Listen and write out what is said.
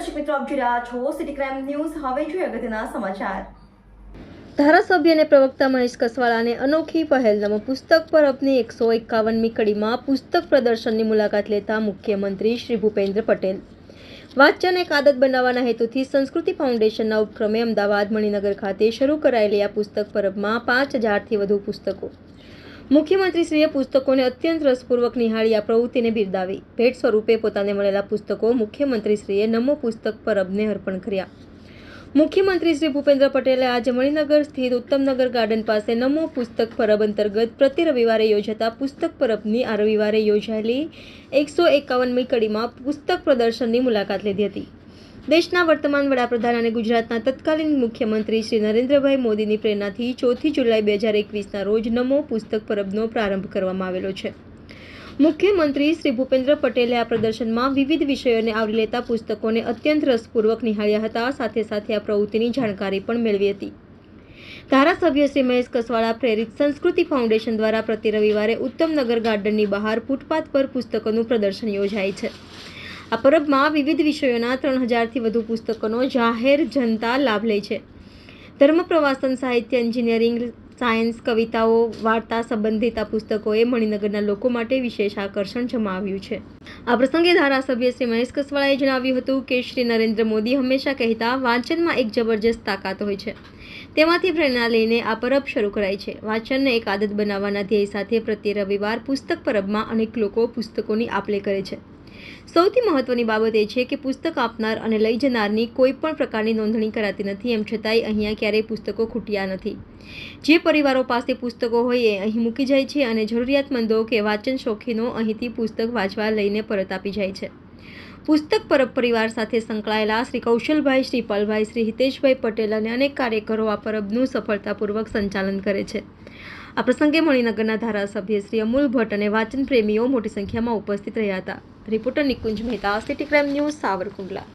દર્શક મિત્રો, આપ જોઈ રહ્યા છો સિટી ક્રાઇમ ન્યૂઝ હવે જોઈએ અગત્યના સમાચાર. ધારાસભ્ય અને પ્રવક્તા મહેશ કસવાળાને અનોખી પહેલ નમો પુસ્તક પરબની એકસો એકાવનમી કડીમાં પુસ્તક પ્રદર્શનની મુલાકાત લેતા મુખ્યમંત્રી શ્રી ભૂપેન્દ્ર પટેલ. વાંચન એક આદત બનાવવાના હેતુથી સંસ્કૃતિ ફાઉન્ડેશનના ઉપક્રમે અમદાવાદ મણિનગર ખાતે શરૂ કરાયેલી આ પુસ્તક પરબમાં પાંચ હજારથી વધુ પુસ્તકો. મુખ્યમંત્રીશ્રીએ પુસ્તકોને અત્યંત રસપૂર્વક નિહાળી આ પ્રવૃત્તિને બિરદાવી. ભેટ સ્વરૂપે પોતાને મળેલા પુસ્તકો મુખ્યમંત્રીશ્રીએ નમો પુસ્તક પરબને અર્પણ કર્યા. મુખ્યમંત્રી શ્રી ભૂપેન્દ્ર પટેલે આજે મણિનગર સ્થિત ઉત્તમનગર ગાર્ડન પાસે નમો પુસ્તક પરબ અંતર્ગત પ્રતિ રવિવારે યોજાતા પુસ્તક પરબની આ રવિવારે યોજાયેલી એકસો એકાવનમી કડીમાં પુસ્તક પ્રદર્શનની મુલાકાત લીધી હતી. દેશના વર્તમાન વડાપ્રધાન અને ગુજરાતના તત્કાલીન મુખ્યમંત્રી શ્રી નરેન્દ્રભાઈ મોદીની પ્રેરણાથી ચોથી જુલાઈ બે હજાર એકવીસના રોજ નમો પુસ્તક પરબનો પ્રારંભ કરવામાં આવેલો છે. મુખ્યમંત્રી શ્રી ભૂપેન્દ્ર પટેલે આ પ્રદર્શનમાં વિવિધ વિષયોને આવરી લેતા પુસ્તકોને અત્યંત રસપૂર્વક નિહાળ્યા હતા, સાથે સાથે આ પ્રવૃત્તિની જાણકારી પણ મેળવી હતી. ધારાસભ્ય શ્રી મહેશ કસવાળા પ્રેરિત સંસ્કૃતિ ફાઉન્ડેશન દ્વારા પ્રતિ રવિવારે ઉત્તમનગર ગાર્ડનની બહાર ફૂટપાથ પર પુસ્તકોનું પ્રદર્શન યોજાય છે. આ પરબમાં વિવિધ વિષયોના ત્રણ હજારથી વધુ પુસ્તકોનો જાહેર જનતા લાભ લે છે. ધર્મ, પ્રવાસન, સાહિત્ય, એન્જિનિયરિંગ, સાયન્સ, કવિતાઓ, વાર્તા સંબંધિત આ પુસ્તકોએ મણિનગરના લોકો માટે વિશેષ આકર્ષણ જમાવ્યું છે. આ પ્રસંગે ધારાસભ્ય શ્રી મહેશ કસવાળાએ જણાવ્યું હતું કે શ્રી નરેન્દ્ર મોદી હંમેશા કહેતા, વાંચનમાં એક જબરજસ્ત તાકાત હોય છે. તેમાંથી પ્રેરણા લઈને આ પરબ શરૂ કરાય છે. વાંચનને એક આદત બનાવવાના ધ્યેય સાથે પ્રત્યે રવિવાર પુસ્તક પરબમાં અનેક લોકો પુસ્તકોની આપલે કરે છે. સૌથી મહત્વની બાબત એ છે કે પુસ્તક આપનાર અને લઈ જનારની કોઈ પણ પ્રકારની નોંધણી કરાતી નથી, એમ છતાંય અહીંયા ક્યારેય પુસ્તકો ખૂટ્યા નથી. જે પરિવારો પાસે પુસ્તકો હોય એ અહીં મૂકી જાય છે અને જરૂરિયાતમંદો કે વાંચન શોખીનો અહીંથી પુસ્તક વાંચવા લઈને પરત આપી જાય છે. પુસ્તક પરબ પરિવાર સાથે સંકળાયેલા શ્રી કૌશલભાઈ, શ્રી પલભાઈ, શ્રી હિતેશભાઈ પટેલ અને અનેક કાર્યકરો આ પરબનું સફળતાપૂર્વક સંચાલન કરે છે. આ પ્રસંગે મણિનગરના ધારાસભ્ય શ્રી અમૂલ ભટ્ટ અને વાંચન પ્રેમીઓ મોટી સંખ્યામાં ઉપસ્થિત રહ્યા હતા. Reporter Nikunj Mehta city crime news Savarkundla